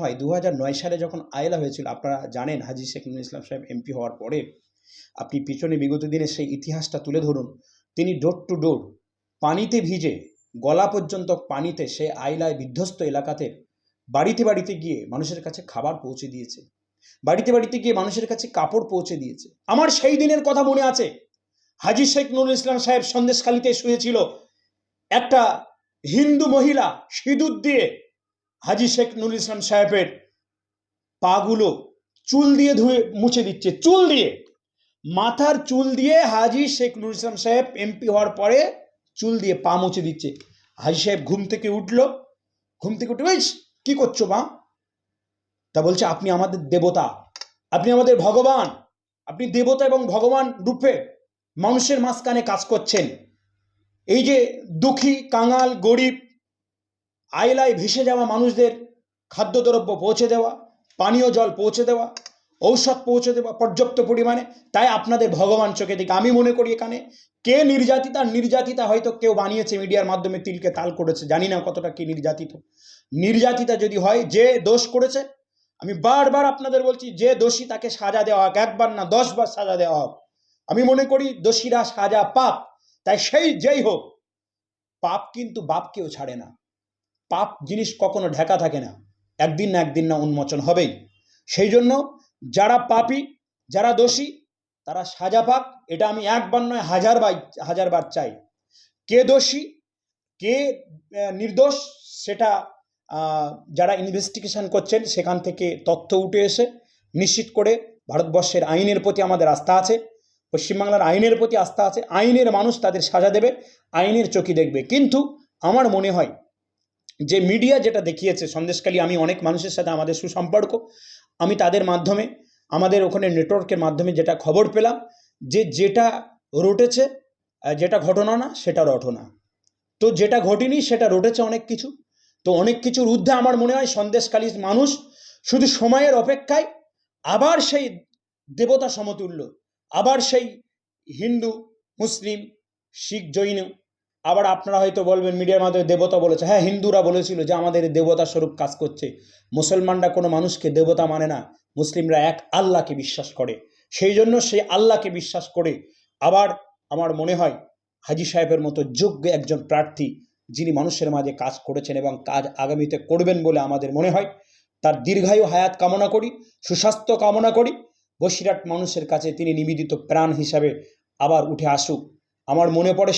হয় দু সালে যখন আয়লা হয়েছিল, আপনারা জানেন হাজি শেখ নুরুল ইসলাম সাহেব এমপি হওয়ার পরে আপনি পিছনে বিগত দিনের সেই ইতিহাসটা তুলে ধরুন। তিনি ডোর টু ডোর পানিতে ভিজে, গলা পর্যন্ত পানিতে সে আইলায় বিধ্বস্ত এলাকাতে বাড়িতে বাড়িতে গিয়ে মানুষের কাছে খাবার পৌঁছে দিয়েছে। বাড়িতে বাড়িতে গিয়ে মানুষের কাছে কাপড় পৌঁছে দিয়েছে। আমার সেই দিনের কথা মনে আছে। হাজি শেখ নুরুল ইসলাম সাহেব সন্দেশখালিতে শুয়েছিল। একটা হিন্দু মহিলা সিঁদুর দিয়ে হাজি শেখ নুরুল ইসলাম সাহেবের পাগুলো চুল দিয়ে ধুয়ে মুছে দিচ্ছে চুল দিয়ে। মাথার চুল দিয়ে হাজি শেখ নুরুল ইসলাম সাহেব এমপি হওয়ার পরে চুল দিয়ে পা মুছে দিচ্ছে। হাজি সাহেব ঘুম থেকে উঠল। ঘুম থেকে উঠে "ইস, কি করছ মা? তা বলছে আপনি আমাদের দেবতা। আপনি আমাদের ভগবান। আপনি দেবতা এবং ভগবান রূপে মানুষের মাঝখানে কাজ করছেন। এই যে দুঃখী কাঙাল গরিব আয়লায় ভেসে যাওয়া মানুষদের খাদ্যদ্রব্য পৌঁছে দেওয়া, পানীয় জল পৌঁছে দেওয়া, ঔষধ পৌঁছে দেওয়া পর্যাপ্ত পরিমাণে। তাই আপনাদের ভগবান চোখে দিকে আমি মনে করি এখানে কে নির্যাতিতা নির্যাতিতা হয়তো কেউ বানিয়েছে মিডিয়ার মাধ্যমে তিলকে তাল করেছে, জানি না কতটা কি নির্যাতিত। নির্যাতিতা যদি হয়, যে দোষ করেছে, আমি বারবার আপনাদের বলছি, যে দোষী তাকে সাজা দেওয়া হোক, একবার না দশবার সাজা দেওয়া হোক। আমি মনে করি দোষীরা সাজা পাপ তাই সেই যেই হোক, পাপ কিন্তু বাপকেও ছাড়ে না। পাপ জিনিস কখনো ঢাকা থাকে না। একদিন না একদিন না উন্মোচন হবেই। সেই জন্য যারা পাপী, যারা দোষী, তারা সাজা পাক। এটা আমি একবার নয়, হাজার বার হাজারবার চাই। কে দোষী, কে নির্দোষ, সেটা যারা ইনভেস্টিগেশন করছেন, সেখান থেকে তথ্য উঠে এসে নিশ্চিত করে ভারতবর্ষের আইনের প্রতি আমাদের আস্থা আছে। পশ্চিমবাংলার আইনের প্রতি আস্থা আছে। আইনের মানুষ তাদের সাজা দেবে, আইনের চোখে দেখবে। কিন্তু আমার মনে হয় যে মিডিয়া যেটা দেখিয়েছে সন্দেশকালী আমি অনেক মানুষের সাথে আমাদের সুসম্পর্ক। আমি তাদের মাধ্যমে, আমাদের ওখানে নেটওয়ার্কের মাধ্যমে যেটা খবর পেলাম, যে যেটা রটেছে যেটা ঘটনা না, সেটা রটনা। তো যেটা ঘটেনি, সেটা রটেছে অনেক কিছু। তো অনেক কিছুর ঊর্ধ্বে আমার মনে হয় সন্দেশকালীর মানুষ শুধু সময়ের অপেক্ষায় আবার সেই দেবতা সমতুল্য, আবার সেই হিন্দু, মুসলিম, শিখ, জৈন আবার আপনারা হয়তো বলবেন, মিডিয়ার মাধ্যমে দেবতা বলেছে। হ্যাঁ হিন্দুরা বলেছিল যে আমাদের দেবতা স্বরূপ কাজ করছে। মুসলমানরা কোনো মানুষকে দেবতা মানে না। মুসলিমরা এক আল্লাহকে বিশ্বাস করে। সেই জন্য সেই আল্লাহকে বিশ্বাস করে আবার আমার মনে হয় হাজি সাহেবের মতো যোগ্য একজন প্রার্থী যিনি মানুষের মাঝে কাজ করেছেন এবং কাজ আগামীতে করবেন বলে আমাদের মনে হয়, তার দীর্ঘায়ু হায়াত কামনা করি, সুস্বাস্থ্য কামনা করি। বসিরহাট মানুষের কাছে তিনি নিবেদিত প্রাণ হিসাবে আবার উঠে আসুক। আমার মনে পড়ে